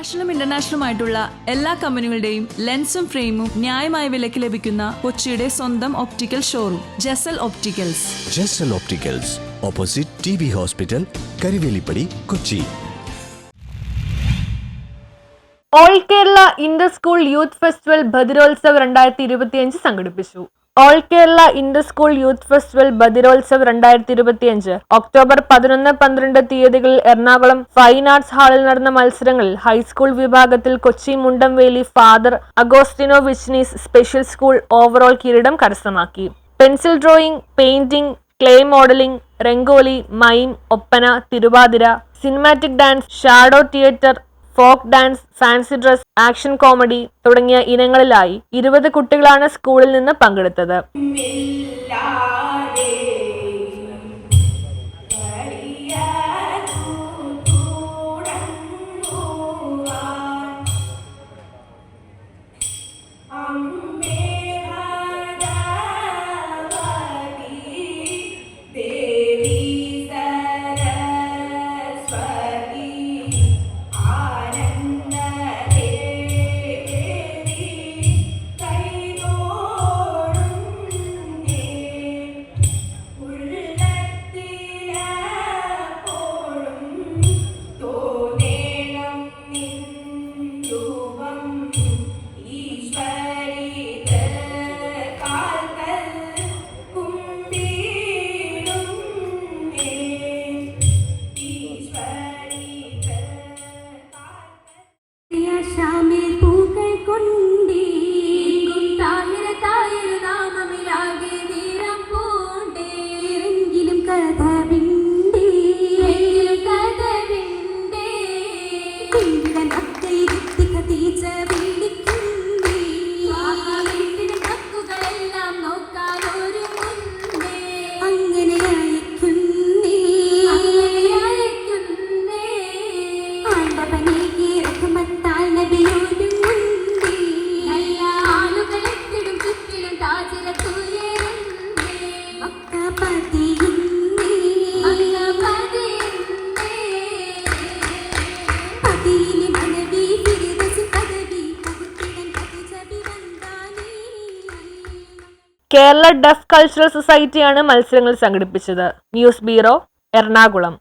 നാഷണലും ഇന്റർനാഷണലും ആയിട്ടുള്ള എല്ലാ കമ്പനികളുടെയും ലെൻസും ഫ്രെയിമും ന്യായമായ വിലയ്ക്ക് ലഭിക്കുന്ന കൊച്ചിയുടെ സ്വന്തം optical showroom Jasal opticals Jasal opticals opposite T B hospital Karuvelippady Kochi all Kerala inter school youth festival ഭദ്രോത്സവ് രണ്ടായിരത്തി ഇരുപത്തിയഞ്ച് സംഘടിപ്പിച്ചു. All Kerala inter school youth festival ബദിരോത്സവ് രണ്ടായിരത്തി ഇരുപത്തിയഞ്ച് ഒക്ടോബർ പതിനൊന്ന് പന്ത്രണ്ട് തീയതികളിൽ എറണാകുളം ഫൈൻ ആർട്സ് ഹാളിൽ നടന്ന മത്സരങ്ങളിൽ ഹൈസ്കൂൾ വിഭാഗത്തിൽ കൊച്ചി മുണ്ടംവേലി ഫാദർ അഗോസ്റ്റിനോ വിച്നീസ് സ്പെഷ്യൽ സ്കൂൾ ഓവറോൾ കിരീടം കരസ്ഥമാക്കി. Pencil drawing painting clay modelling rangoli mime oppana thiruvathira cinematic dance shadow theatre folk dance fancy dress action comedy തുടങ്ങിയ ഇനങ്ങളിലായി ഇരുപത് കുട്ടികളാണ് സ്കൂളിൽ നിന്ന് പങ്കെടുത്തത്. കേരള ഡഫ് കൾച്ചറൽ സൊസൈറ്റിയാണ് മത്സരങ്ങൾ സംഘടിപ്പിച്ചത്. News bureau Ernakulam.